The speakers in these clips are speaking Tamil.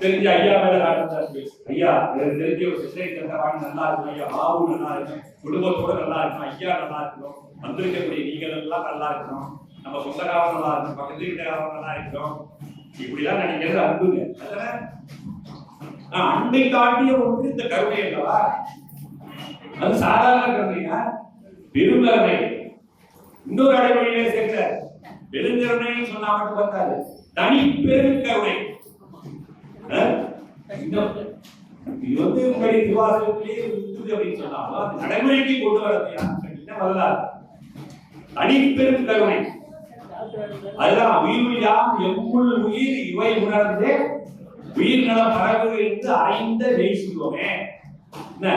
தெரிஞ்ச ஐயா மேல காட்டுறாரு ஐயா எனக்கு தெரிஞ்ச ஒரு சித்தை தந்தவான் நல்லா இருக்கும் ஐயா. ஆவு நல்லா இருக்கும் குடும்பத்தோட நல்லா இருக்கும் ஐயா நல்லா இருக்கும் வந்திருக்கக்கூடிய நீங்கள் எல்லாம் நல்லா இருக்கணும் நம்ம சொந்தக்காரன் நல்லா இருக்கணும் பக்கத்து வீட்டுக்காரன் நல்லா இருக்கணும். இப்படிலாம் நினைக்கிறது அன்புங்க. அன்பை தாண்டிய ஒன்று இந்த கருணை அல்லவா? அது சாதாரண கருணையா? பெருங்கருணை. இன்னொரு அடைமொழியிலே சேர்க்க பெருங்கருணைன்னு சொன்னா மட்டும் பார்த்தாரு தனி பெருங்கருணை இது வந்து உங்களுடைய திருவாசகத்திலே இருக்குது அப்படின்னு சொன்னாலும் அது நடைமுறைக்கு கொண்டு வரது என்ன வரலாறு தனி பெருங்கருணை அதுதான் உயிர் யாம் எம்முள் உயிர் இவை உணர்ந்து உயிர் நலம் பரவு என்று அறிந்த நெய் சொல்லுவோமே என்ன?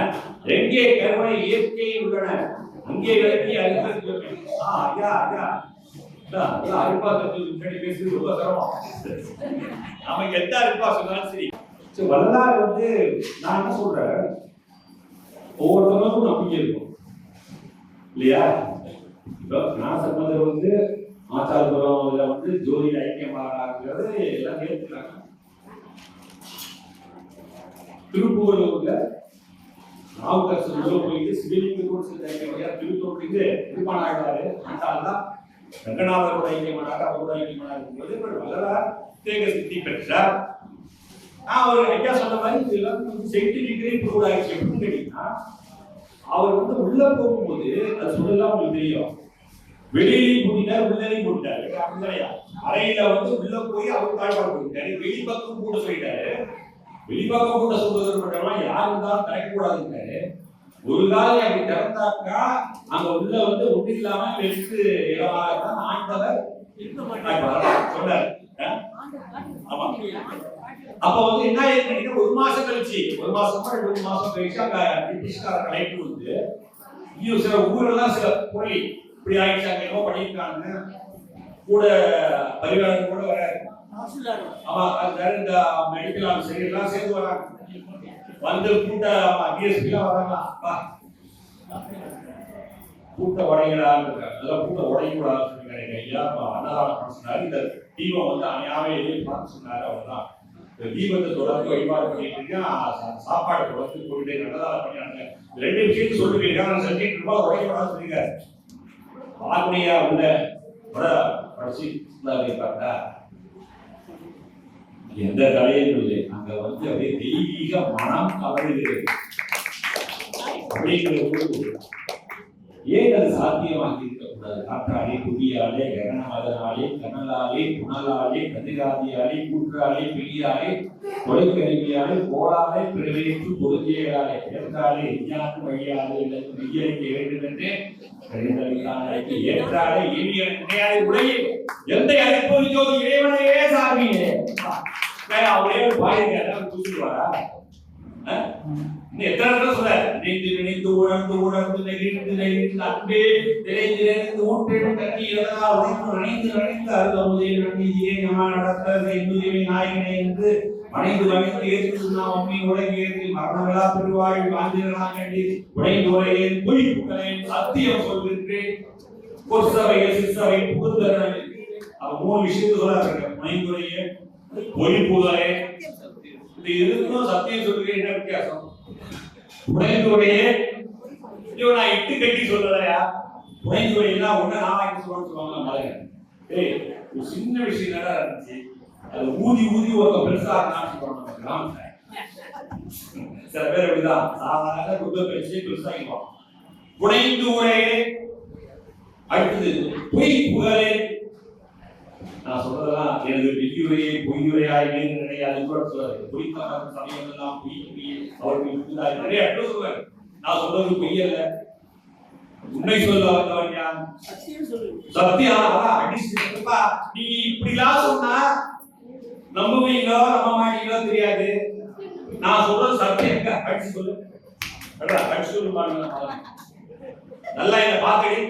எங்கே கருணை இயற்கை உள்ளன அங்கே விளக்கி அறிந்தது ஆ முன்னாடி பேசுறது நமக்கு எந்த அருப்பா சொன்னாலும் சரி. சரி, வந்து நான் என்ன சொல்றேன்? ஒவ்வொருத்தவங்களுக்கும் நம்பிக்கை இருக்கும். இல்லையா? இப்போ ஞானசம்பந்தர் வந்து ஆச்சாரபுரம்ல வந்து ஜோதி ஐக்கியமாகிறது எல்லாம் ஏற்றுக்கிறாங்க திருப்பூர்ல நாவுக்கரசு உள்ள போயிட்டு சிவலிங்கத்தோடு சேர்ந்த ஐக்கியமையா திருத்தோட்டுக்கு திருப்பணம் அந்த ஆள் தான் ரங்கநாதரோட ஐக்கியமானார் அவரோட ஐக்கியமானார் போது இவர் வல்லலார் தேக சித்தி பெற்றார். நான் அவர் ஐயா சொன்ன மாதிரி இது சென்டி வந்து கூட ப்ரூவ் ஆயிடுச்சு. எப்படின்னு கேட்டீங்கன்னா அவர் வந்து உள்ள போகும்போது அது சொல்லலாம் உங்களுக்கு தெரியும். வெளியிலையும் கூட்டினார் உள்ளதையும் கூட்டிட்டாரு. அப்படிதானையா அறையில வந்து உள்ள போய் அவர் தாழ்வாடு போயிட்டாரு வெளிப்பக்கம் கூட சொல்லிட்டாரு. வெளிப்பக்கம் கூட சொல்றது மட்டும்? யார் இருந்தாலும் திறக்கக்கூடாதுங்கிறாரு ஒரு காலம் அப்படி திறந்தாக்கா அங்க உள்ள வந்து ஒண்ணு இல்லாம வெறுத்து இடமாக தான் ஆண்டவர் சொன்னார். ஆமா. அப்ப வந்து என்ன ஆயிருக்குன்னா ஒரு மாசம் கழிச்சு ஒரு மாசமா ரெண்டு மாசம் கழிச்சு அங்க பிரிட்டிஷ்கார கலைப்பு வந்து இன்னும் சில ஊரெல்லாம் சில புள்ளி இப்படி ஆயிடுச்சு அங்க பண்ணியிருக்காங்க கூட பரிவாரம் கூட வர ஆமா இந்த மெடிக்கல் ஆஃபீஸர் எல்லாம் சேர்ந்து வராங்க. வந்து கூட்ட டிஎஸ்பி எல்லாம் வராங்க வா. கூட்ட இருக்காங்க அதெல்லாம் கூட்ட உடைக்கூடாதுன்னு சொல்லிருக்காங்க ஐயா. அன்னதானம் சொன்னாரு. இந்த தீபம் வந்து பார்க்க சொன்னாரு அவ்வளவுதான் இந்த தீபத்தை தொடர்ந்து வழிபாடு பண்ணிட்டு இருக்கேன். சாப்பாடு தொடர்ந்து போயிட்டு பண்ணியாங்க ரெண்டு விஷயம் சொல்லிருக்கீங்க நான் செஞ்சுட்டு ரூபாய் உடைக்கூடாதுன்னு சொல்லியிருக்காரு. ஆத்மையா உள்ள வர படிச்சு பார்த்தா எந்த தலையும் இல்லை. அங்க வந்து அப்படியே தெய்வீக மனம் கவர்கிறது. அப்படிங்கிற போது ஏன் அது சாத்தியமாகி இருக்கக்கூடாது? காற்றாலே புவியாலே ககன கனலாலே புனலாலே கதிராதியாலே கூற்றாலே பிரியாலே தொலைக்கருவியாலே கோளாலே பிறவேற்று பொருந்தியலாலே ஏற்றாலே விஞ்ஞான வழியாலே இல்லை மெய்யறிக்க வேண்டும் என்று ஏற்றாலே இனிய உடையே எந்த அழைப்பொரு ஜோதி இறைவனையே சாமியே அவரே ஒரு பாயிருங்க அதான் எத்தனை தடவை சொல்ற நினைத்து நினைத்து உணர்ந்து உணர்ந்து நெகிழ்ந்து நெகிழ்ந்து அன்பே நிறைந்து நிறைந்து நன்னிதியே ஞமா நடத்த என்று மனைந்து வணிந்து ஏற்று நாம் அம்மி பெருவாழ் வாழ்ந்திடலாம் வேண்டி உடைந்து பொய் புகழேன் சத்தியம் சொல்கின்றேன். சிற்சபை புகுந்தரன் அப்ப மூணு விஷயத்துக்கு சொல்றாங்க மனைந்துரையே பொய் இது இருக்கும் சத்தியம் சொல்றேன் என்ன வித்தியாசம்? உடைந்துடைய ஐயோ நான் இட்டு கட்டி சொல்லலையா? உடைந்துரையெல்லாம் ஒண்ணு நான் வாங்கி சொல்லணும்னு சொல்லுவாங்க மலையா ஏய் ஒரு சின்ன விஷயம் தானே இருந்துச்சு? அது ஊதி ஊதி ஒருத்த பெருசா இருந்தான்னு சொல்லுவாங்க கிராமத்துல. சில பேர் அப்படிதான். சாதாரண குத்த பேச்சு பெருசாகிடுவான் புனைந்து உரையே அடுத்தது பொய் புகழே நான் சொல்றதெல்லாம் எனது வெற்றியுரையை பொய்யுரையாய் நீர் நினையாது கூட சொல்றாரு பொய்க்கான சமயம் எல்லாம் பொய் பொய் இருந்தார் நிறைய இடத்துல சொல்றாரு நான் சொல்றது பொய் அல்ல. உண்மை சொல்ல வந்தவன் யார் அதான் அடிச்சுப்பா நீ இப்படிலாம் சொன்னா நம்புவீங்களோ நம்ப மாட்டீங்களோ தெரியாது. நான் சொல்றது சத்தியம் அடிச்சு சொல்லு. அடிச்சு சொல்லு பாருங்க. நல்லா என்ன பாக்கடி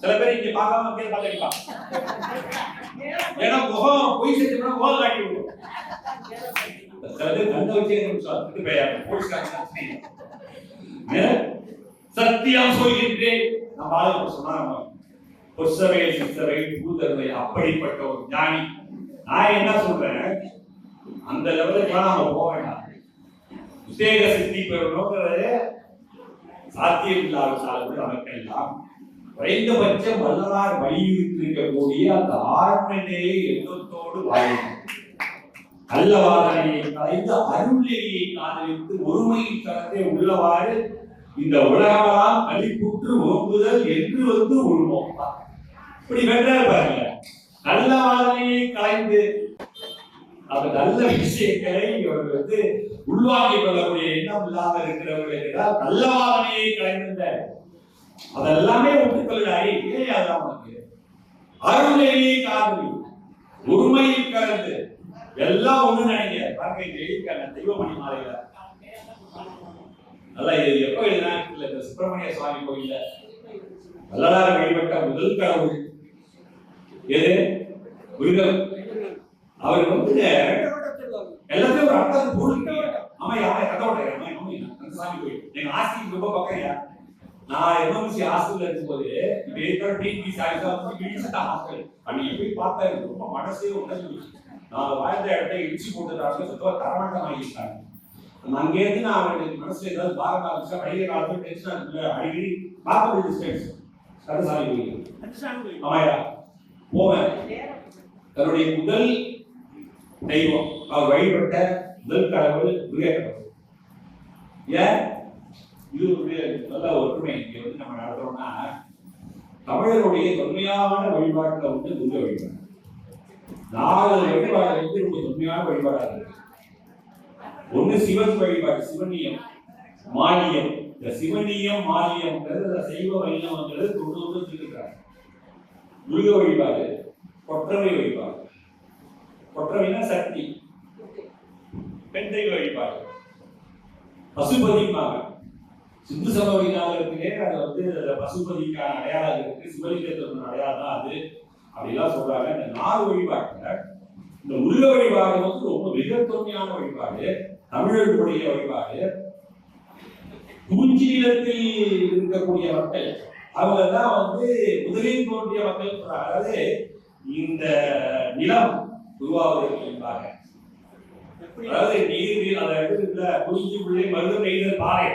சில பேர் இங்க பார்க்காம பாக்கடிப்பா ஏன்னா முகம் பொய் செஞ்சோம்னா முகம் காட்டி விடும் சத்தியம் சொல்கின்றேன். நம்ம ஆளுங்க சொன்னாங்க பொற்சபையை சித்தவை பூதர்வை அப்படிப்பட்ட ஒரு ஞானி. நான் என்ன சொல்றேன்? அந்த லெவலுக்கு நாம போக வேண்டாம். உத்தேக சித்தி பெறணுங்கிறது சாத்தியம் இல்லாத கூட நமக்கெல்லாம். குறைந்தபட்சம் வல்லலார் வலியுறுத்திருக்கக்கூடிய அந்த ஆழ்மனையை எண்ணத்தோடு வாழணும் நல்ல வாதனையை கலைந்து அருள்நெறியை காதலித்து ஒருமையில் உள்ளவாறு இந்த உலகமெல்லாம் கழிப்புற்று ஓங்குதல் என்று வந்து உள்வோம் இப்படி வென்றார் பாருங்க. நல்ல வாதனையை கலைந்து அந்த நல்ல விஷயங்களை இவர்கள் வந்து உள்வாங்கிக் கொள்ளக்கூடிய எண்ணம் இல்லாமல் இருக்கிறவர்களுக்கு தான் நல்ல வாதனையை கலைந்த அதெல்லாமே ஒப்புக்கொள்ளாய் இல்லையா அதான் அருள்நெறியை காதலி உரிமையை கலந்து எல்லாம் ஒண்ணு நினைங்க பாருங்க இது எழுதியிருக்காங்க தெய்வமணி மாலையில நல்லா இது எப்ப எழுதினா இல்ல இந்த சுப்பிரமணிய சுவாமி கோயில்ல வள்ளலார் வழிபட்ட முதல் கடவுள் எது முருகன் அவர் வந்து எல்லாத்தையும் ஒரு அர்த்தம் போட்டுக்கிட்டீங்க ஆமா ஆமா கதை விட்டுறேன் ஆமா, சாமி கோயில் எங்க ஹாஸ்டலுக்கு ரொம்ப பக்கம் நான் எம்எம்சி ஹாஸ்டல்ல இருக்கும்போது இப்ப இருக்கிற டிபிசி ஆயிரம் இடிச்சுட்டா ஹாஸ்டல் அன்னைக்கு போய் பார்த்தா எனக்கு ரொம்ப மனசே உடஞ்சி நான் வாழ்ந்த இடத்த இடிச்சு போட்டுட்டாங்க சுத்தமாக தரமாட்டம் வாங்கிட்டாங்க அங்கேருந்து நான் அவனுக்கு மனசுல ஏதாவது பாரம் பழைய காலத்துல டென்ஷனா இருக்குல்ல அடிக்கடி பார்க்க டிஸ்டன்ஸ் கருசாமி ஆமாயா? போவேன். தன்னுடைய முதல் தெய்வம். அவர் வழிபட்ட முதல் கடவுள் முருக கடவுள். ஏன்? இது ஒரு நல்ல ஒற்றுமை இங்க வந்து நம்ம நடத்துறோம்னா தமிழருடைய தொன்மையான வழிபாட்டுல வந்து முருக வழிபாடு. நாலு வழிபாடு வந்து ரொம்ப தொன்மையான வழிபாடா இருக்கு ஒண்ணு சிவன் வழிபாடு சிவனியம் மானியம். இந்த சிவனியம் மானியம்ங்கிறது அந்த சைவ வைணவங்கிறது தொண்ணூறு சொல்லியிருக்காங்க முருக வழிபாடு கொற்றவை வழிபாடு. கொற்றவைனா சக்தி. பெண் தெய்வ வழிபாடு. பசுபதிப்பாங்க சிந்து சமவெளிநாதத்திலே அது வந்து பசுபதிக்கான அடையாளம் இருக்கு. சிவலிங்கத்திற்கு அடையாளம் தான் அது. அப்படிலாம் சொல்றாங்க. இந்த நாலு வழிபாட்டுல இந்த முருக வழிபாடு வந்து ரொம்ப மிக தொன்மையான வழிபாடு. தமிழர்களுடைய வழிபாடு. குறிஞ்சி நிலத்தில் இருக்கக்கூடிய மக்கள். அவங்கதான் வந்து முதலில் தோன்றிய மக்கள் சொல்றாங்க. அதாவது இந்த நிலம் உருவாவதற்கு என்பாங்க அதாவது நீர் நீர் அதாவது இந்த குறிஞ்சி உள்ளே மருதம் நெய்தல் பாறை.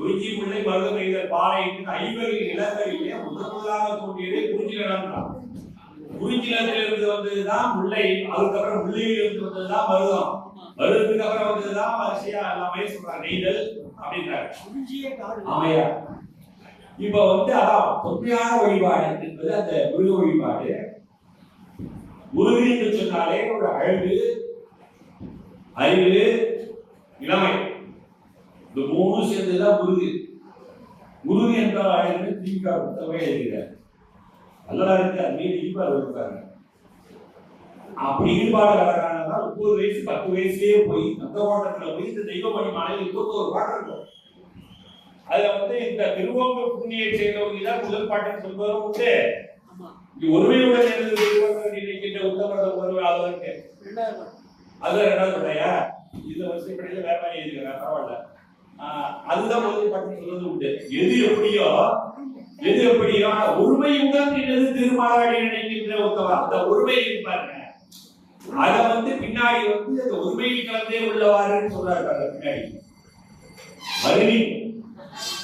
குறிஞ்சி பிள்ளை மருதம் நெய்தல் பாறை என்று ஐவகை நிலங்களிலே முதன் முதலாக தோன்றியதே குறிஞ்சி நிலம் குறிஞ்சி நிலத்தில் வந்ததுதான் முல்லை அதுக்கப்புறம் முல்லையில் வந்ததுதான் மருதம். மருதத்துக்கு அப்புறம் வந்ததுதான் வரிசையா எல்லாமே சொல்றாங்க நெய்தல் அப்படின்றாங்க ஆமையா இப்ப வந்து அதான் தொன்மையான வழிபாடு என்பது அந்த முருக வழிபாடு. முருகன் என்று சொன்னாலே ஒரு அழகு அறிவு இளமை. இந்த மூணு சேர்ந்துதான் முருகு முருகு என்றால் அழகு தீபிகா புத்தகமே எழுதுகிறார். வல்லலாருக்கு அது மீது ஈடுபாடு இருக்காங்க அப்படி ஈடுபாடு வளர்றாங்கன்னா முப்பது வயசு பத்து வயசுலயே போய் அந்த ஓட்டத்துல போய் இந்த தெய்வமணி மாலையில் இருபத்தோரு பாட்டு இருக்கும். அதுல வந்து இந்த திருவங்க புண்ணிய செய்தவங்க தான் முதல் பாட்டுன்னு சொல்வதும் உண்டு. ஒருமையுடன் நினைக்கின்ற உத்தமர ஒருவர் அது இருக்கு அது ரெண்டாவது பட்டையா இந்த வரிசைப்படையில வேற மாதிரி எழுதிக்கிறாங்க பரவாயில்ல. அதுதான் முதல் பாட்டு சொல்றது உண்டு. எது எப்படியோ எது எப்படியோ ஒருமையுடன் நின்றது திருமாலாடி நினைக்கின்ற ஒருத்தவா அந்த ஒருமை பாருங்க. அத வந்து பின்னாடி வந்து அந்த ஒருமையில் கலந்தே உள்ளவாருன்னு சொல்றாரு பின்னாடி. வருணி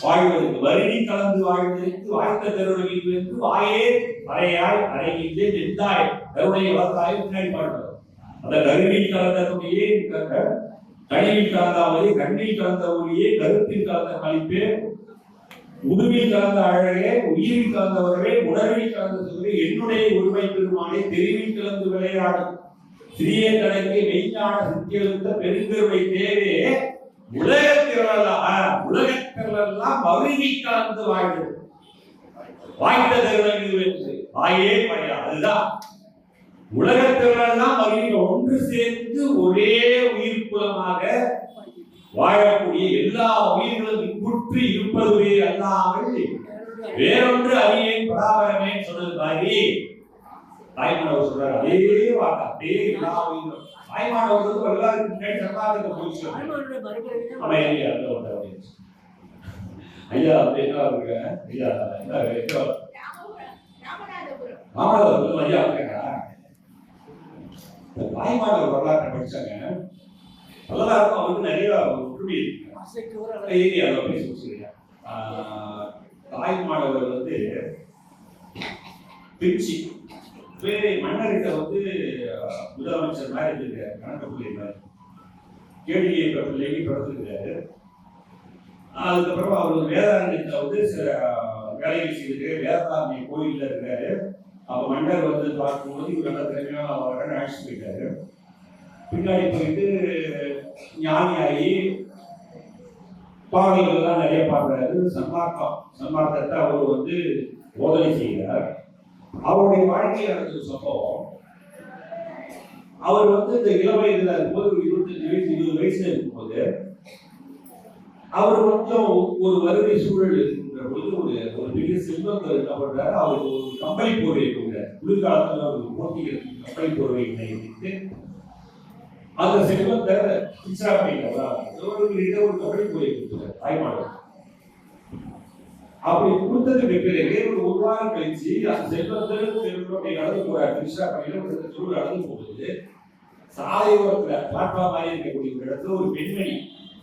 வாழ்வதற்கு வருணி கலந்து வாழ்வதற்கு வாய்த்த தருணகில் என்று வாயே அறையாய் அறைகின்றே நெந்தாய். கருணை வளர்த்தாய் பின்னாடி பாடுவார் அந்த கருணி கலந்த துணையே கனிவில் கலந்தாமலே கண்ணில் கலந்த ஒளியே கருத்தில் கலந்த கழிப்பே உருவில் கலந்த அழகே உயிரில் கலந்தவர்களே உணர்வில் கலந்த சுகரே என்னுடைய உரிமை பெருமானே தெருவில் கலந்து விளையாடும் சிறிய கணக்கை மெய்ஞான சித்தியெழுந்த பெருங்கருவை தேவே உலகத்திரலாம் உலகத்திரலாம் மருகி கலந்து வாழ்வது வாய்ந்த தருணங்கள் என்று வாயே பயா அதுதான். உலகத்திரலாம் மருகி ஒன்று சேர்ந்து ஒரே உயிர் குலமாக வாழக்கூடிய எல்லா உயிர்களும் இன்புற்று இருப்பதுவே அல்லாமல் வேறொன்று அறியேன் பராபரமே சொன்னது மாதிரி தாய்மானவர் சொல்றாரு. அதே வார்த்தை அப்படியே எல்லா உயிர்களும். தாய்மானவர் வந்து எல்லாருக்கும் முன்னாடி சர்வாதிக்க போயிடுச்சு ஐயா அப்படி என்ன இருக்கு ஐயா என்ன வந்து ஐயா இருக்காங்க இந்த தாய்மானவர் வரலாற்றை படிச்சாங்க. நல்லா இருக்கும். அவருக்கு நிறைய ஒற்றுமை அதை பேச சொல்லுங்க தாய்மானவர் வந்து திருச்சி. வேறு மன்னர்கிட்ட வந்து முதலமைச்சர் மாதிரி இருக்காரு கணக்கு பிள்ளை மாதிரி. கேள்வி பிள்ளைக்கு பிறந்திருக்காரு. அதுக்கப்புறம் அவர் வேதாரண்யத்தில் வந்து சில வேலைகள் செய்திருக்கு வேதாரண்ய கோயில்ல இருக்காரு. அப்ப மண்டர் வந்து பார்க்கும்போது இவர் நல்ல திறமையா அவரை அழைச்சிட்டு போயிட்டாரு. பின்னாடி போயிட்டு ஞானியாகி பாடல்கள் எல்லாம் நிறைய பாடுறாரு. சன்மார்க்கம் சன்மார்க்கத்தை அவர் வந்து போதனை செய்கிறார். அவருடைய வாழ்க்கையில் நடந்த சம்பவம். அவர் வந்து இந்த இள வயதுல இருக்கும்போது ஒரு இருபத்தஞ்சு வயசு இருபது வயசுல இருக்கும்போது அவர் கொஞ்சம் ஒரு வறுமை சூழல் பொழுது ஒரு ஒரு பெரிய செல்வந்தர் என்ன பண்றாரு அவருக்கு ஒரு கம்பளி போர்வை கொடுக்குறாரு குளிர்காலத்துல ஒரு போட்டிகளுக்கு கம்பளி போர்வை வைத்து அந்த செல்வந்தர் பிச்சாப்பையில ஒரு கிட்ட ஒரு போர்வை கொடுத்துறாரு தாய்மானவர் அப்படி கொடுத்ததுக்கு பிறகு ஒரு ஒரு வாரம் கழிச்சு அந்த செல்வந்தர் நடந்து போறாரு. பிச்சாப்பையில ஒரு தெருவில் நடந்து போகுது. சாலையோரத்துல பிளாட்ஃபார்ம் மாதிரி இருக்கக்கூடிய ஒரு இடத்துல ஒரு பெண்மணி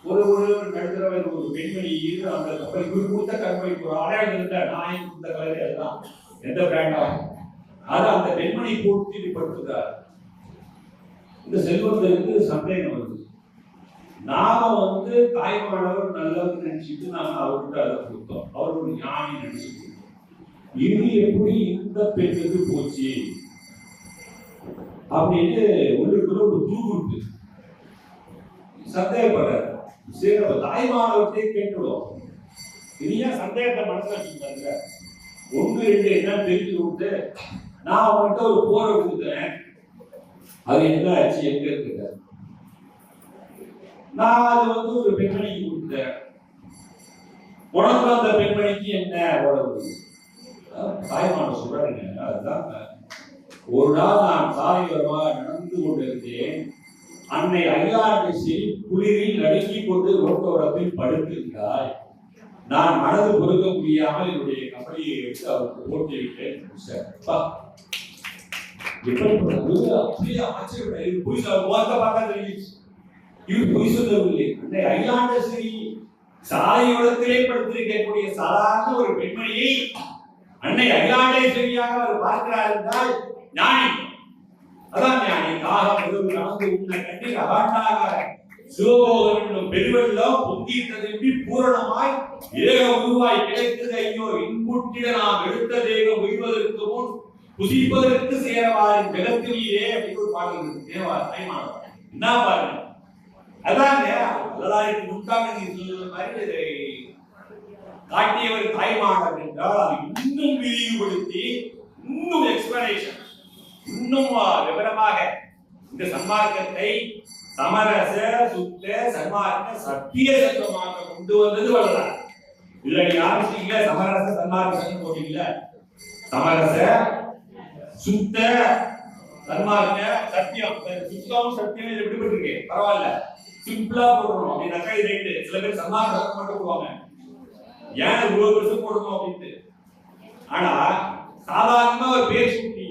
ஒரு ஒரு நடுத்தரவர் ஒரு பெண்மணி இரு அந்த கப்பல் இவர் கொடுத்த கப்பலுக்கு ஒரு அடையாளம் இருந்த நான் இந்த கலர் அதுதான். எந்த பிராண்டா அது அந்த பெண்மணி போட்டு படுத்துக்கிறார் இந்த செல்வத்திற்கு சந்தேகம் வருது. நாம வந்து தாய்மானவர் நல்லவர் நினைச்சிட்டு நாம அவர்கிட்ட அதை கொடுத்தோம். அவர் ஒரு ஞானி நினைச்சிட்டு. இது எப்படி இந்த பெண்ணுக்கு போச்சு? அப்படின்னு உள்ளுக்குள்ள ஒரு தூக்கு சந்தேகப்படுறாரு. சரி நம்ம கேட்டுவோம் கேட்டுடுவோம் சந்தேகத்தை மனசுல வச்சுருந்தாங்க ஒன்று ரெண்டு என்ன தெரிஞ்சு கொடுத்து நான் அவன்கிட்ட ஒரு போரை கொடுத்தேன் அது என்ன ஆச்சு? எங்க இருக்கு நான் அது வந்து ஒரு பெண்மணிக்கு கொடுத்தேன். உனக்கு அந்த பெண்மணிக்கு என்ன உறவு? தாய்மான சொல்றாங்க அதுதான் ஒரு நாள் நான் சாலையோரமாக நடந்து கொண்டிருந்தேன். அன்னை அய்யாண்டை குளிரில் நடுங்கிக் கொண்டு ரோட்டோரத்தில் படுத்திருந்தாய் நான் மனது பொருக்க முடியாமல் என்னுடைய கபடியை எடுத்து அவருக்கு போட்டு எப்படிப்பட்டது? அப்படியே ஆச்சரியப்பட்டேன். இது பொய் பார்த்தா தெரிஞ்சிச்சு. இது பொய் சொல்லவில்லை அன்னை அய்யாண்டஸ்ரீ சாலையோரத்திலே படுத்திருக்கக்கூடிய சாதாரண ஒரு பெண்மணியை அன்னை அகிலாண்டேஸ்வரியாக அவர் பார்க்கிறார் என்றால் ஞானி அதான் ஞானி காகம் முதல் நடந்து உன்னை கண்டி சிவபோகம் என்னும் பெருவெள்ளம் பூரணமாய் ஏக உருவாய் கிடைத்தது ஐயோ இன்புட்டிட நாம் எடுத்த தேகம் உய்வதற்கு முன் புசிப்பதற்கு சேரவாரின் ஜெகத்திலேயே அப்படின்னு ஒரு பாடல் இருக்கு என்ன பாருங்க அதாங்க வரலாறு நீ மாதிரி காட்டியவர் தாய்மானவர் என்றால் அதை இன்னும் விரிவுபடுத்தி இன்னும் எக்ஸ்பிளனேஷன் இன்னும் விவரமாக இந்த சன்மார்க்கத்தை சமரச சுத்த சன்மார்க்க சத்திய சத்துவமாக கொண்டு வந்தது வரலாறு இதுல யாரும் இல்ல சமரச சன்மார்க்கம் சங்கம் சமரச சுத்த சன்மார்க்க சத்தியம். சுத்தம் சத்தியம் இது விடுபட்டிருக்கு. பரவாயில்ல. சிம்பிளா போடுறோம் அப்படின்னாக்கா இது ரைட்டு சில பேர் சன்மார்க்கம் மட்டும் போடுவாங்க. ஏன் இவ்வளவு பெருசு போடணும் அப்படின்ட்டு? ஆனா சாதாரணமா ஒரு பேர் சொல்லிட்டீங்க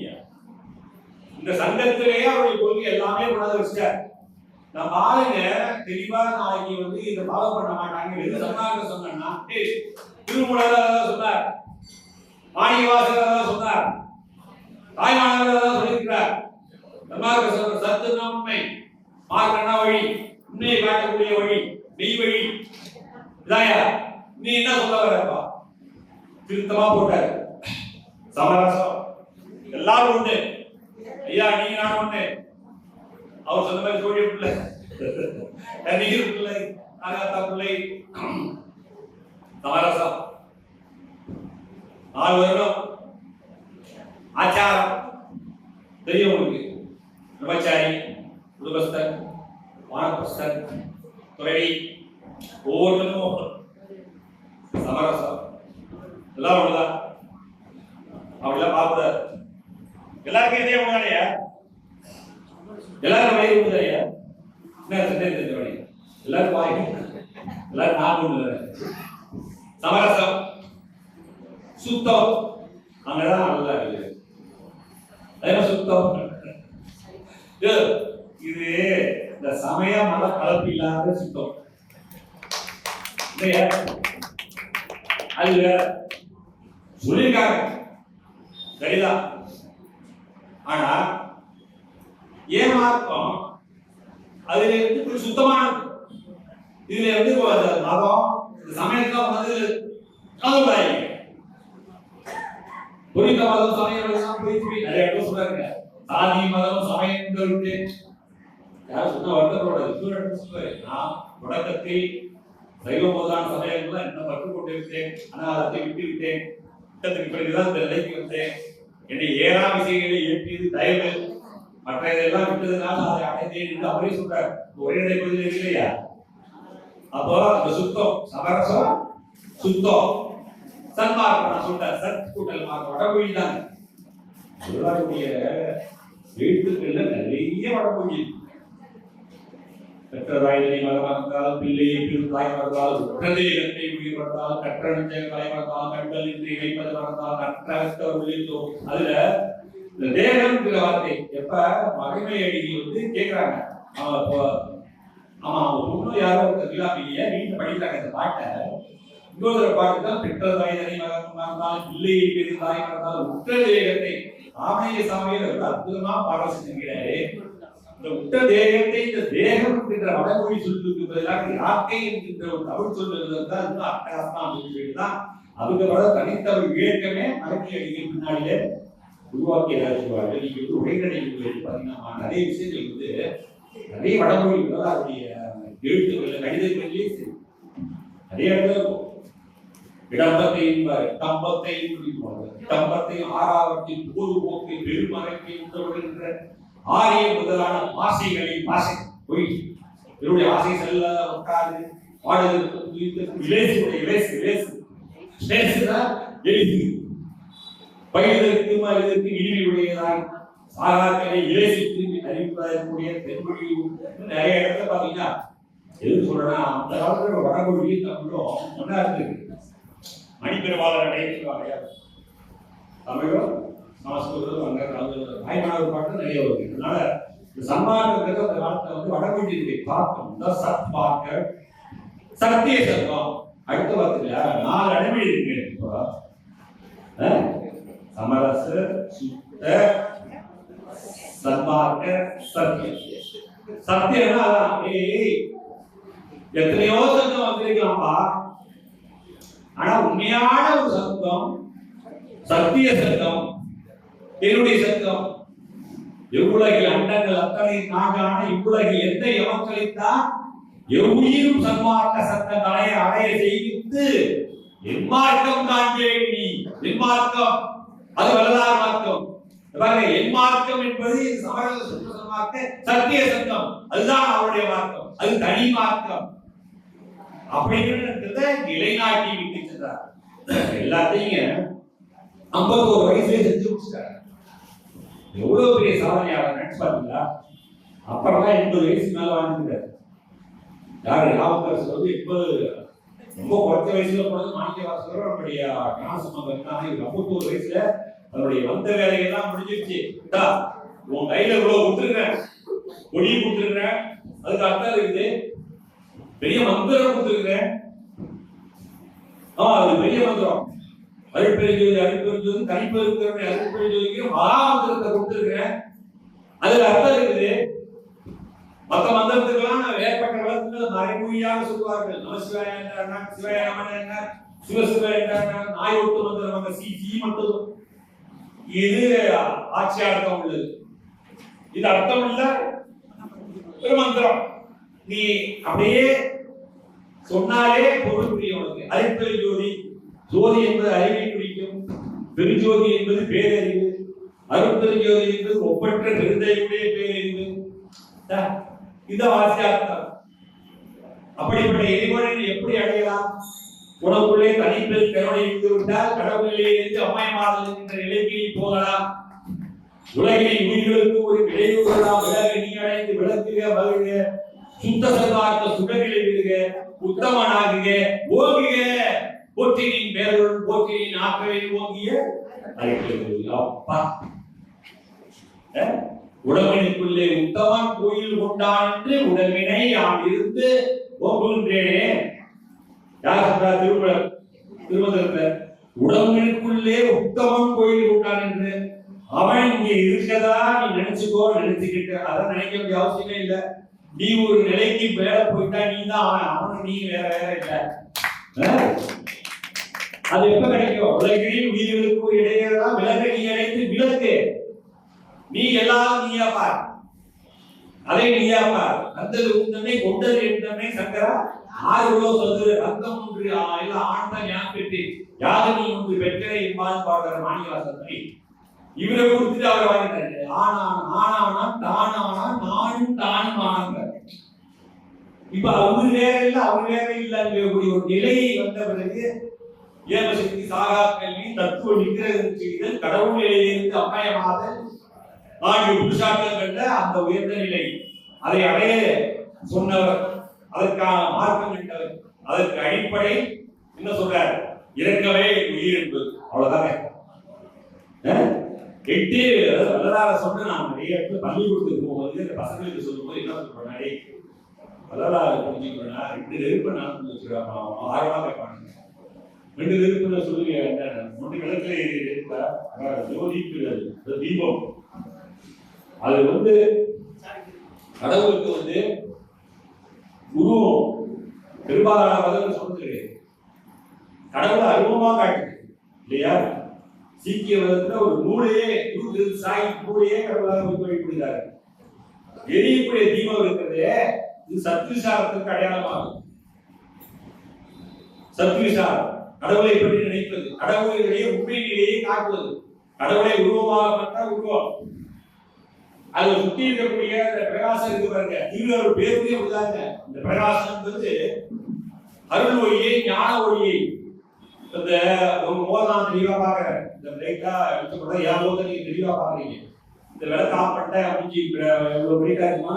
இந்த சங்கத்திலேயே அவருடைய கொள்கை எல்லாமே கொண்டாந்து வச்சார் நம்ம ஆளுங்க தெளிவா நாளைக்கு வந்து இதை ஃபாலோ பண்ண மாட்டாங்க. எது சொன்னாங்க சொன்னா திருமூலர் சொன்னார். மாணிவாசகர் சொன்னார். தாய்மானவர் சொல்லியிருக்கிறார். சன்மார்க்க சொல்ற சத்து நம்மை மார்க்கண்ணா வழி. உண்மையை காட்டக்கூடிய வழி. மெய் வழி. இதாயா? நீ என்ன சொல்ல வரப்பா திருத்தமா போட்டாரு. சமரசம். எல்லாரும் ஒண்ணு ஐயா நீங்க நான் ஒண்ணு. அவர் சொன்ன மாதிரி சோழிய பிள்ளை. நீர் பிள்ளை அகாத்தா பிள்ளை. தாரசா நாலு வருடம். ஆச்சாரம். தெரியும் உங்களுக்கு. பிரம்மச்சாரி குடும்பஸ்தர் வானப்பிரஸ்தன் துறவி ஒவ்வொருத்தரும் சமரசம் எல்லாம் அவ்வளோதான் அப்படிலாம் பார்க்கக்கூடாது எல்லாருக்கும் இதே ஒண்ணுதானையா எல்லாரும் வயிறு ஒண்ணுதானையா என்ன சட்டை தெரிஞ்ச எல்லாரும் வாய். எல்லாரும் நாக்கு ஒண்ணுதானே சமரசம். சுத்தம். அங்கதான் நல்லா இருக்குது. அதே சுத்தம்? இது இது இந்த சமய மத கலப்பு இல்லாத சுத்தம். இல்லையா? அது வேற. சொல்லியிருக்காங்க. சரிதான். ஆனா ஏமாற்றம் அதுல இருந்து கொஞ்சம் சுத்தமானது? இதுல வந்து அந்த மதம் இந்த சமயத்துல வந்து கலந்துடாங்க புரிந்த மதம் சமயம் எல்லாம் போய் நிறைய பேர் சொல்றாங்க சாதி மதம் சமயம் இருக்கு யார் சொன்ன வருத்தப்படாது சூழல் சொல்லுவாரு நான் தொடக்கத்தில் சைவ முதலான சமயங்கள்லாம் என்ன பற்று கொண்டு ஆனால் அதை விட்டு விட்டேன் திட்டத்துக்கு பிறகுதான் இந்த நிலைக்கு வந்தேன். என்னை ஏழாம் விஷயங்களை ஏற்றியது தயவு. மற்ற இதெல்லாம் விட்டதுனால அதை அடைந்தேன் என்று அவரே சொல்றார் ஒரே நடைபெறுது இல்லையா அப்போ அந்த சுத்தம் சமரசம் சுத்தம். சன்மார்க்கம் நான் சொல்றேன் சத் கூட்டல் மார்க்கம் வடமொழி தான். திருவாரூரிய வீட்டுக்குள்ள நிறைய வடமொழி இருக்கு. பெற்றதாய் நிலை மகமறந்தால் பிள்ளையை பிறந்தாய் மறந்தால் உற்றதேகத்தை உயிர் மறந்தால் கற்ற நெஞ்சங்களை மறந்தால் கண்கள் இன்றி இணைப்பது மறந்தால் நற்றாக உள்ளிட்டோ அதுல இந்த தேகம்ங்கிற வார்த்தை எப்ப மகிமை அடிக்கி வந்து கேக்குறாங்க. அவன் இப்போ ஆமா அவங்க பொண்ணு யாரோ ஒரு விழாமிய வீட்டுல படிக்கிறாங்க இந்த பாட்டை. இன்னொரு பாட்டு தான் பெற்றதாய் நிலை மகன் மறந்தால் பிள்ளையை பிறந்தாய் மறந்தால் உற்ற தேகத்தை ஆமைய சாமியில் அற்புதமா பாடம் செஞ்சுக்கிறாரு இந்த உட்ட தேகத்தை இந்த தேகம் என்கின்ற வடமொழி சொல்லுக்கு பதிலாக யாக்கை என்கின்ற ஒரு தமிழ் சொல் இருந்தால் இன்னும் அட்டகாசமா அப்படின்னு தான் அதுக்கு பிறகு தனித்தமிழ் இயக்கமே அடக்கி அடிக்க பின்னாடியே உருவாக்கி சொல்லுவாங்க நீங்க வந்து உரைநடைகள் பார்த்தீங்கன்னா நிறைய விஷயங்கள் வந்து நிறைய வடமொழி வந்து அதனுடைய எழுத்துக்கள் கடிதங்கள்லயே சரி. நிறைய இடத்துல இருக்கும். இடம்பத்தை தம்பத்தையும் கம்பத்தை குறிப்பாங்க கம்பத்தை ஆறாவற்றின் பொதுபோக்கை பெருமறைக்கு உத்தரவிடுகின்ற ஆரிய முதலான ஆசைகளை ஆசை பொய் என்னுடைய ஆசை செல்ல உட்காது பாடுதற்கு இலேசுடைய இலேசு இலேசு ஸ்டேசுதான் எழுது பயிருக்கு இதற்கு இனிமையுடையதாய். சாகாக்களை இலேசித்து அறிவிப்பதற்குரிய தென்மொழி நிறைய இடத்துல பாத்தீங்கன்னா எது சொல்றேன்னா அந்த காலத்துல வடமொழி தமிழும் ஒன்னா இருக்கு மணிப்பெருவாளர் அடையாள தமிழும் சமஸ்கிருதம் அங்க தாய்மானவர் பாட்டு நிறைய வருது அதனால இந்த சன்மார்க்கிறது அந்த காலத்துல வந்து வடமொழியினுடைய தாக்கம் தான் சத் மார்க்க சத்திய சர்க்கம் அடுத்த வார்த்தையில நாலு அடைமொழி இருக்கு இப்போ அஹ், சமரச சுத்த சன்மார்க்க சத்தியம் சத்தியம்னா அதான் எத்தனையோ சத்தம் வந்திருக்கலாம்பா ஆனா உண்மையான ஒரு சத்தம் சத்திய சத்தம். என்னுடைய சத்தம் எவ்வுலகில் அண்டங்கள் அத்தனை நாகான இவ்வுலகில் எந்த எமக்களித்தான் எவ்வுயிரும் சன்மார்க்க சத்தங்களை அடைய செய்வித்து என்மார்க்கம் காண்பேன் நீ. என்மார்க்கம் அது வரலாறு மார்க்கம். பாருங்க என்பது சமரச சுத்த சன்மார்க்க சத்திய சத்தம் அதுதான் அவருடைய மார்க்கம். அது தனி மார்க்கம். அப்படிங்கிறத நிலைநாட்டி விட்டு சென்றார். எல்லாத்தையும் ஐம்பத்தோரு வயசுல செஞ்சு முடிச்சிட்டாரு. எவ்வளவு பெரிய சாதனையாளர் நினைச்சு பாத்தீங்களா அப்புறம் தான் எண்பது வயசு மேல வாழ்ந்துட்டாரு. யாரு? ராமதாஸ் வந்து எண்பது ரொம்ப குறைச்ச வயசுல போனது மாணிக்க வாசகர் நம்முடைய ஞானசம்பந்தம் தான் ஐம்பத்தோரு வயசுல தன்னுடைய வந்த வேலையெல்லாம் முடிஞ்சிருச்சு. உன் கையில இவ்வளவு விட்டுருக்கேன் கொடி கொடுத்துருக்கேன் அதுக்கு அர்த்தம் இருக்குது பெரிய மந்திரம் கொடுத்துருக்கேன் ஆமா அது பெரிய மந்திரம். அருட்பெருஞ்சோதி அருட்பெருஞ்சோதி தனிப்பெருங்கிறவனை அருட்பெருஞ்சோதிக்கு மகாமந்திரத்தை கொடுத்துருக்கிறேன். அதுல அர்த்தம் இருக்குது. மத்த மந்திரத்துக்கெல்லாம் வேறுபட்ட வளர்த்துல மறைமொழியாக சொல்லுவார்கள். நமசிவாய என்றார் என்ன நமன என்றார் சிவசிவ என்றார் நாய் ஒட்டு மந்திரம் அந்த சி சி மட்டும். இது ஆட்சியார்த்தம் உள்ளது. இது அர்த்தம் இல்ல. ஒரு மந்திரம். நீ அப்படியே சொன்னாலே பொருள் புரியும் உனக்கு. ஜோதி. ஜோதி என்பது அறிவை குறிக்கும். பெருஜோதி என்பது பேரறிவு. அருட்பெருஜோதி என்பது ஒப்பற்ற பெருந்தையுடைய பேரறிவு. இந்த வாசியார்த்தம் அப்படிப்பட்ட இறைவனை எப்படி அடையலாம்? உனக்குள்ளே தனிப்பெரும் கருணை இருந்து விட்டால் கடவுளிலே இருந்து அம்மாயமாதல் என்ற நிலைக்கு போகலாம். உலகில் உயிர்களுக்கு ஒரு விளைவுகளாம் விலக நீ அடைந்து விளக்குக வருக சுத்த சர்வார்த்த சுடர்களை விடுக உத்தமனாகுக ஓகுக போற்றினின் பேருள் போற்றினின் ஆக்கவே ஓங்கிய அப்பா. உடம்பினுக்குள்ளே உத்தமன் கோயில் கொண்டான் என்று உடம்பினை யாம் இருந்து ஓங்குகின்றேனே. யார் சொல்றா திருமண திருமணத்துல உடம்பினுக்குள்ளே உத்தமன் கோயில் கொண்டான் என்று அவன் இங்க இருக்கதா நீ நினைச்சுக்கோ நினைச்சுக்கிட்டு. அதான் நினைக்க வேண்டிய அவசியமே இல்லை. நீ ஒரு நிலைக்கு மேல போயிட்டா நீ தான் அவன் அவனு நீ வேற வேற இல்லை. அது எப்ப கிடைக்கும்? உலகில் உயிர்களுக்கு இடையேதான் விலக நீ அழைத்து விளக்கு நீ எல்லாம் நீயா பார். அதை நீயா பார். அந்தது உந்தமே கொண்டது என்றமே சங்கரா ஆறு சொல்லு ரத்தம் ஒன்று எல்லாம் ஆழ்ந்த ஞான் பெற்று யாதனி ஒன்று பெற்ற என்பான் பாடுற மாணிவாசனை இவரை கொடுத்துட்டு அவர் வாழ்ந்தாரு ஆனான் ஆனானா தானானா நானும் தானும் ஆனாங்க. இப்ப அவரு வேற இல்ல அவர் வேற இல்லங்கக்கூடிய ஒரு நிலை வந்த பிறகு ஏமசக்தி சாகா கல்வி தத்துவ நிகிரகம் செய்தல் கடவுள் நிலையிலிருந்து அபாயமாக ஆகிய புருஷார்த்தங்கள்ல அந்த உயர்ந்த நிலை. அதை அடைய சொன்னவர் அதற்கான மார்க்கம் கண்டவர் அதற்கு அடிப்படை என்ன சொல்றார்? இறக்கவே உயிர் என்பது. அவ்வளவுதானே? எட்டு அதாவது சொன்ன நான் நிறைய இடத்துல பள்ளிக்கூடத்துக்கு போகும்போது இந்த பசங்களுக்கு சொல்லும்போது என்ன சொல்றேன் டேய், புரிஞ்சுக்கிறேன்னா ரெண்டு நெருப்பை நான் புரிஞ்சுக்கிறேன் ஆர்வமா ரெண்டு நெருப்புல சொல்லுங்க என்ன? ஒன்று விளக்குல இருப்பா ஜோதிக்கிறது தீபம். அது வந்து கடவுளுக்கு வந்து உருவம் பெரும்பாலான பதில் சொல்றது கடவுளை அருவமா காட்டுது இல்லையா? சீக்கிய மதத்துல ஒரு நூலையே குரு சாய் நூலையே கடவுளாக வழிபடுகிறார் எரியக்கூடிய தீபம் இருக்கிறதே இது சத்விசாரத்துக்கு அடையாளமாகும். சத்விசாரம். கடவுளை பற்றி நினைப்பது கடவுளிலேயே உண்மையிலேயே நிலையை கடவுளை உருவமாக பார்த்தா உருவம். அதுல சுத்தி இருக்கக்கூடிய அந்த பிரகாசம் இருக்கு பாருங்க. இதுல ஒரு பேருடைய உள்ளாங்க. இந்த பிரகாசம் என்பது அருள் ஒளியை ஞான ஒளியை. இந்த ஒரு மோதான் தெளிவா பாக்குறேன் இந்த பிரைட்டா எடுத்துக்கூட என் நீங்க தெளிவா பாக்குறீங்க இந்த விளக்கு ஆஃப் முடிஞ்சு இவ்வளவு பிரைட்டா இருக்குமா?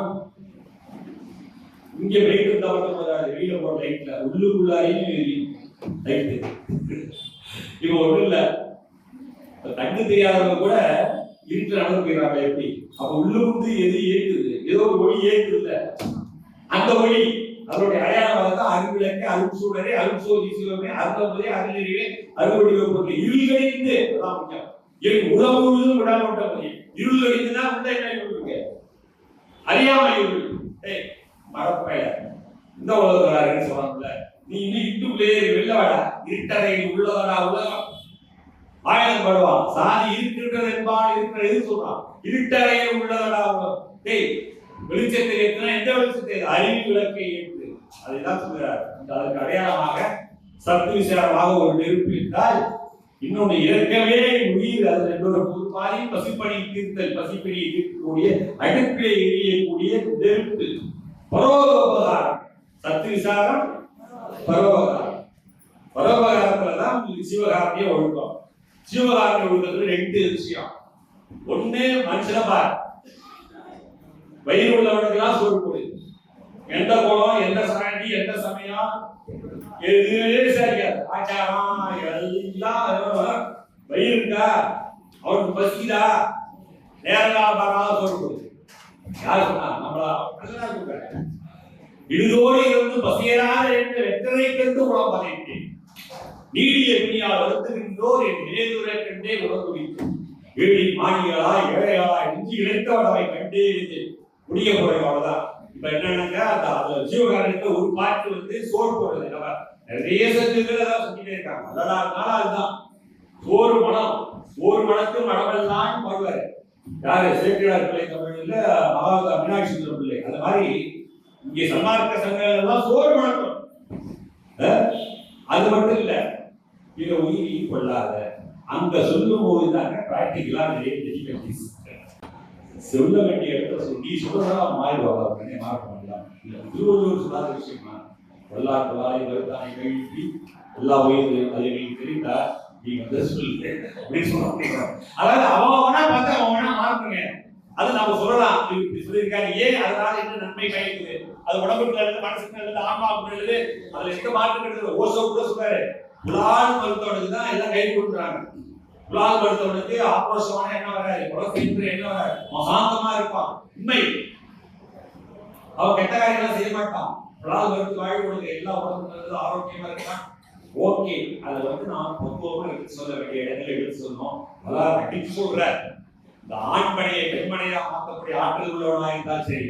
இங்க பிரைட் இருந்தா மட்டும் போதாது. வெளியில போற லைட்ல உள்ளுக்குள்ளாரையும் லைட் இப்ப ஒண்ணும் இல்ல. இப்ப கண்ணு தெரியாதவங்க கூட இருட்டு நடந்து போயிடறாங்க எப்படி? அப்ப உள்ளுக்குண்டு எது ஏக்குது ஏதோ ஒரு ஒளி ஏக்குது இல்ல அந்த ஒளி அதனுடைய அடையாளமாக தான் அருவிளக்கு அருள் சூழலே அருள் சோதி சிவமே அருந்தமுதே அருளிலே அறுவடி பொருள் இருள்கடிந்து அதான் முக்கியம். என் உணவு முழுவதும் விடாமட்ட முடியும் இருள் கடிந்துனா உள்ள என்ன இருக்கு? அறியாமை இருள் ஏய் மரப்பைய இந்த வராருன்னு சொன்னாங்கல்ல நீ இன்னும் இட்டுக்குள்ளே வெளில வாடா இருட்டறையில் உள்ளவரா உலகம் ஆயிரம் படுவான் சாதி இருக்கின்றது என்பான் இருக்கிற எது சொல்றான்? இருட்டறையில் உள்ளவரா உலகம் டேய் வெளிச்சத்தை ஏற்றுனா எந்த வெளிச்சத்தை அறிவு விளக்கை ஏற்று அதைதான் சொல்கிறார் அதற்கு அடையாளமாக சத்து விசாரமாக ஒரு நெருப்பு இருந்தால் இன்னொன்று இறக்கவே உயிர் அதில் இன்னொரு புதுமாறி பசிப்பணி தீர்த்தல் பசிப்பணியை தீர்க்கக்கூடிய அடுப்பிலே எரியக்கூடிய நெருப்பு. பரோபகாரம். சத்து விசாரம் பரோபகாரம் பரோபகாரத்துல தான் உங்களுக்கு சிவகாரத்தையே ஒழுக்கம். சிவகாரத்தை ஒழுக்கத்துல ரெண்டு விஷயம். ஒண்ணு மனுஷன பார். வயிறு உள்ளவனுக்கெல்லாம் சோறு போடு. எந்த குலம் எந்த சாண்டி எந்த சமயம் எதுவுமே சரியாது. ஆச்சாரம் எல்லாம் வயிறு இருக்கா? அவனுக்கு பசிக்குதா? நேரம் பார்க்காம சோறு போடு. யார் சொன்னா? நம்மளா. நல்லதா சொல்றாங்க. இழுதோடு இருந்து பசியராத என்று வெற்றரை கண்டு உணவு நீடிய பிணியால் வருத்துகின்றோர் என் நேதுரை கண்டே உணர்ந்து வைத்தேன் ஏழி மாணிகளா ஏழையா இஞ்சி இழைத்தவளவை கண்டே இருந்தேன் முடிய போறேன் இப்ப என்னன்னாக்கா அந்த அந்த ஜீவகாரனுக்கு ஒரு பாட்டு வந்து சோறு போடுறது நம்ம நிறைய சத்துக்கள் அதான் சொல்லிட்டே இருக்காங்க. அதனால அதனால அதுதான் சோறு மனம் சோறு மனத்து மனமெல்லாம் வருவாரு யாரு? சேக்கிழார் பிள்ளை தமிழ்ல மகா மீனாட்சி சுந்தரம் பிள்ளை. அந்த மாதிரி இங்கே சன்மார்க்க சங்கங்கள் எல்லாம் சோறு மணக்கும் அது மட்டும் இல்ல இத உயிரி கொள்ளாத அந்த சொல்லும் போது தாங்க பிராக்டிக்கலா நிறைய டிஃபிகல்டிஸ் சொல்ல வேண்டிய இடத்துல சொல்லி நீ சொல்றதா மாறிடுவாங்க உடனே மாற பண்ணலாம் இல்ல திருவள்ளுவர் சொல்லாத விஷயமா? கொள்ளார் கொள்ளாரை வருத்தானை கழித்து எல்லா உயிர்களையும் அதை தெரிந்தா நீ வந்து சொல்லு அப்படின்னு சொல்ல அதாவது அவன் வேணா பார்த்து அவன் வேணா மாறுங்க அது நம்ம சொல்லலாம். இது சொல்லியிருக்காரு. ஏன் அதனால என்ன நன்மை கிடைக்குது அது உடம்புக்கு நல்லது மனசுக்கு நல்லது ஆன்மாவுக்கு நல்லது. அதுல எந்த மாற்றம் கிடையாது ஓசோ கூட சொல்றாரு. புலால் மருத்துவனுக்கு தான் எல்லாம் கை கொடுக்குறாங்க. புலால் மருத்துவனுக்கு ஆக்ரோஷமான என்ன வராது. குலசேந்திர என்ன வராது. மகாந்தமா இருப்பான். உண்மை. அவன் கெட்ட காரியங்கள் செய்ய மாட்டான். புலால் மருத்துவ வாழ்வு உனக்கு எல்லா உடம்பு நல்லது ஆரோக்கியமா இருக்கான் ஓகே. அதை வந்து நான் பக்குவமா எடுத்து சொல்ல வேண்டிய இடத்துல எடுத்து சொன்னோம் அதான் கட்டிச்சு சொல்ற இந்த ஆண்மனையை பெண்மனையா மாற்றக்கூடிய ஆற்றல் உள்ளவனா இருந்தால் சரி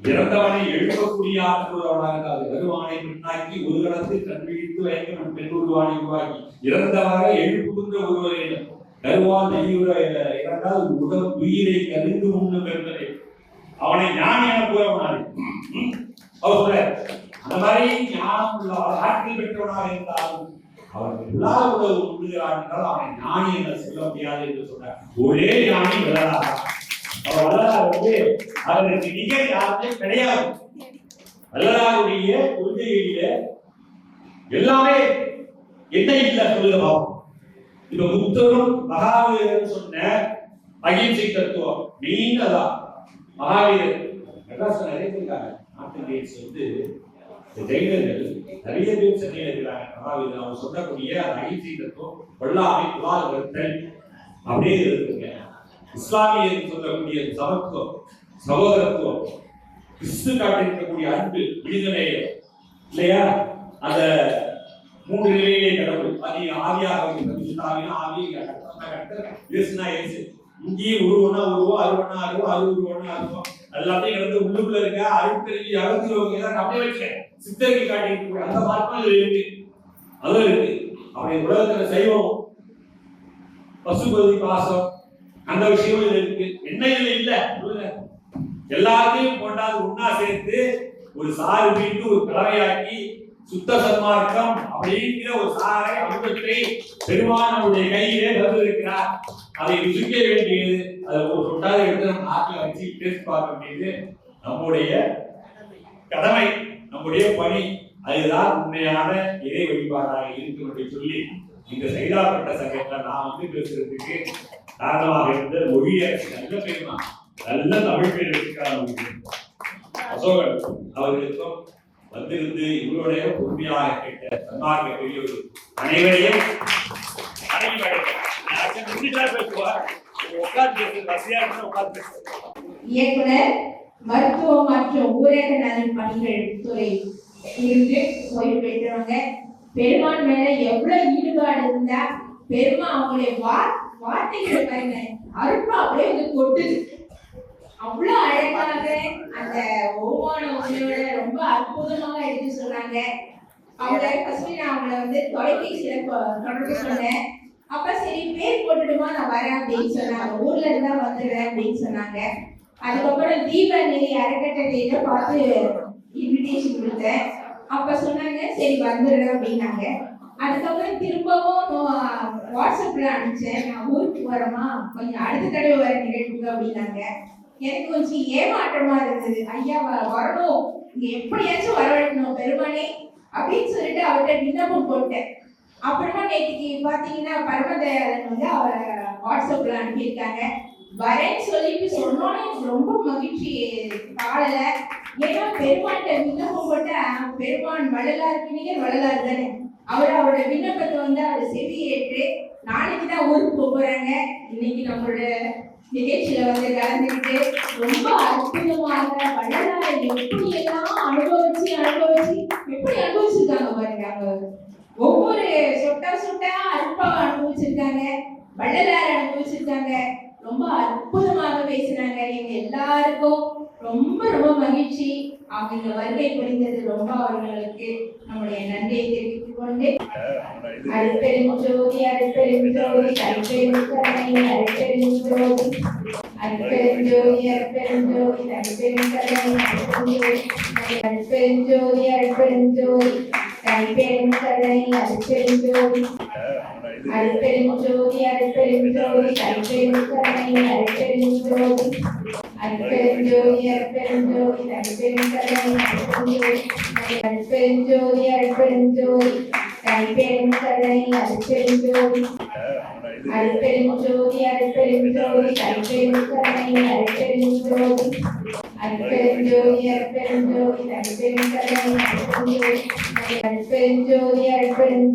இறந்தவனை எழுப்பக்கூடிய ஆற்றல் உள்ளவனா இருந்தால் வருவானை பெண்ணாக்கி ஒரு கடத்து கண் வைக்க நம் பெண் உருவானை உருவாக்கி. இறந்தவரை எழுப்புகின்ற ஒருவரை கருவான் நெய்யுற இறந்தால் உடல் உயிரை கருந்து உண்ணும் என்பதை. அவனை ஞானி என கூறவனாரு அவர் அந்த மாதிரி ஞானம் உள்ள ஆற்றல் பெற்றவனாக இருந்தாலும் அவன் எல்லா உணவு உண்டுகிறான் என்றால் அவனை ஞானி என சொல்ல முடியாது என்று சொன்னார். ஒரே ஞானி வள்ளலார் அவர் வந்து அவருக்கு நிகர் யாருமே கிடையாது. வள்ளலாருடைய கொள்கையிலே எல்லாமே என்ன இல்ல சொல்லுங்க இப்ப புத்தரும் மகாவீரர் சொன்ன அகிம்சை தத்துவம் நீங்கதான் மகாவீரர் மெட்ராஸ்ல நிறைய இருக்காங்க வந்து ஜெயினர்கள் நிறைய பேர் சென்னையில் இருக்கிறாங்க. மகாவீரர் சொல்லக்கூடிய அந்த அகிம்சை தத்துவம் கொல்லாமை புலால் வருத்தல் அப்படியே இருக்குங்க. இஸ்லாமியர் சொல்லக்கூடிய சமத்துவம் சகோதரத்துவம் கிறிஸ்து காட்டிருக்கக்கூடிய அன்பு விடுதலை இல்லையா? அந்த மூன்று நிலையிலே கடவுள் அது ஆவியாக இங்கேயே ஆவி கட்டணா உருவனா உருவம் அருவனா அருவம் அரு உருவனா அருவம். எல்லாத்தையும் கடந்து உள்ளுக்குள்ள இருக்க அழுத்தறிவி அழுத்திரோங்க தான் அப்படியே வச்சேன் சித்தர்கள் காட்டியிருக்கக்கூடிய அந்த மாற்றம் இருக்கு. அதுவும் இருக்கு. அப்படி உலகத்துல சைவம் பசுபதி பாசம் அந்த விஷயம் இதுல இருக்கு. என்ன இதுல இல்ல? எல்லாத்தையும் கொண்டாந்து ஒன்னா சேர்த்து ஒரு சாறு மீட்டு ஒரு கலவையாக்கி சுத்த சன்மார்க்கம் அப்படிங்கிற ஒரு சாரை அமுதத்தை பெருமான் கையிலே தந்திருக்கிறார் அதை ருசிக்க வேண்டியது. அதை ஒரு சொட்டாத எடுத்து நம்ம நாட்டில் வச்சு டேஸ்ட் பார்க்க வேண்டியது நம்முடைய கடமை நம்முடைய பணி. அதுதான் உண்மையான இறை வழிபாடாக இருக்கும் என்று சொல்லி இந்த சைதாப்பட்ட சங்கத்துல நான் வந்து பேசுறதுக்கு காரணமாக இருந்த மொழியரசு நல்ல பெருமா நல்ல தமிழ் பேர் இருக்கிறார் அசோகன் அவர்களுக்கும் வந்திருந்து இவருடைய உண்மையாக கேட்ட சன்மார்க்க பெரியவர் அனைவரையும் இயக்குனர் மருத்துவம் மற்றும் ஊரக நலன் பணிகள் துறை இருந்து ஓய்வு பெற்றவங்க. பெருமான் மேல எவ்வளவு ஈடுபாடு இருந்தா பெருமா அவங்களுடைய வார்த்தை வார்த்தைகள் பாருங்க. அருப்பா அப்படியே வந்து கொட்டுது. அவ்வளவு அழகாக அந்த ஒவ்வொரு உணவோட ரொம்ப அற்புதமாக எடுத்து சொல்றாங்க. அவங்க ஃபர்ஸ்ட் நான் அவங்கள வந்து தொலைபேசியில தொடர்பு சொன்னேன். அப்ப சரி பேர் போட்டுடுமா நான் வரேன் அப்படின்னு சொன்னாங்க. ஊர்ல இருந்தா வந்துடுவேன் அப்படின்னு சொன்னாங்க. அதுக்கப்புறம் தீபநிலை அறக்கட்டளையில பார்த்து இன்விடேஷன் கொடுத்தேன். அப்ப சொன்னாங்க சரி வந்துடுறேன் அப்படின்னாங்க. அதுக்கப்புறம் திரும்பவும் வாட்ஸ்அப்ல அனுப்பிச்சேன். நான் ஊருக்கு வரமா கொஞ்சம் அடுத்த தடவை வர நிகழ்வுக்கு அப்படின்னாங்க. எனக்கு கொஞ்சம் ஏமாற்றமா இருந்தது. ஐயா வரணும். இங்க எப்படியாச்சும் வரவழைக்கணும் பெருமானே அப்படின்னு சொல்லிட்டு அவர்கிட்ட விண்ணப்பம் போட்டேன். அப்புறமா நேற்றுக்கு பாத்தீங்கன்னா பரமதயாளன் வந்து அவரை வாட்ஸ்அப்ல அனுப்பியிருக்காங்க. வரேன்னு சொல்லிட்டு சொன்னோன்னே ரொம்ப மகிழ்ச்சி காலல ஏன்னா பெருமான்கிட்ட விண்ணப்பம் போட்ட பெருமான் வள்ளலாருக்கு நீங்க வள்ளலார் தானே. அவர் அவரோட விண்ணப்பத்தை வந்து அவர் செவி ஏற்று நாளைக்கு தான் ஊருக்கு போகிறாங்க இன்னைக்கு நம்மளோட நிகழ்ச்சியில வந்து கலந்துக்கிட்டு ரொம்ப அற்புதமாக வள்ளலாரை எப்படி எல்லாம் அனுபவிச்சு அனுபவிச்சு எப்படி அனுபவிச்சிருக்காங்க பாருங்க. அவங்க ஒவ்வொரு சொட்டா சொட்டா அற்பம் அனுபவிச்சிருக்காங்க வள்ளலார் அனுபவிச்சிருக்காங்க. ரொம்ப அற்புதமாக பேசினாங்க. எங்க எல்லாருக்கும் ரொம்ப ரொம்ப மகிழ்ச்சி. அவங்க இங்க வருகை புரிந்தது. ரொம்ப அவர்களுக்கு நம்முடைய நன்றியை தெரிவித்துக் கொண்டு அருட்பெரும் ஜோதி அருட்பெரும் ஜோதி அருட்பெரும் கருணை அருட்பெரும் ஜோதி. அருட்பெரும் ஜோதி அருட்பெரும் ஜோதி அருட்பெரும் கருணை அருட்பெரும் ஜோதி. அருட்பெரும் ஜோதி அருட்பெரும் கருணை அருட்பெரும் ஜோதி. அருட்பெரும் ஜோதி அருட்பெரும் ஜோதி. அருட்பெரும் கருணை அருட்பெரும் ஜோதி. அருட்பெரும் ஜோதி அருட்பெரும் ஜோதி அருட்பெரும் கருணை அருட்பெரும் ஜோதி அருட்பெரும் ஜோதி அருட்பெரும் கருணை அருட்பெரும் ஜோதி அருட்பெரும்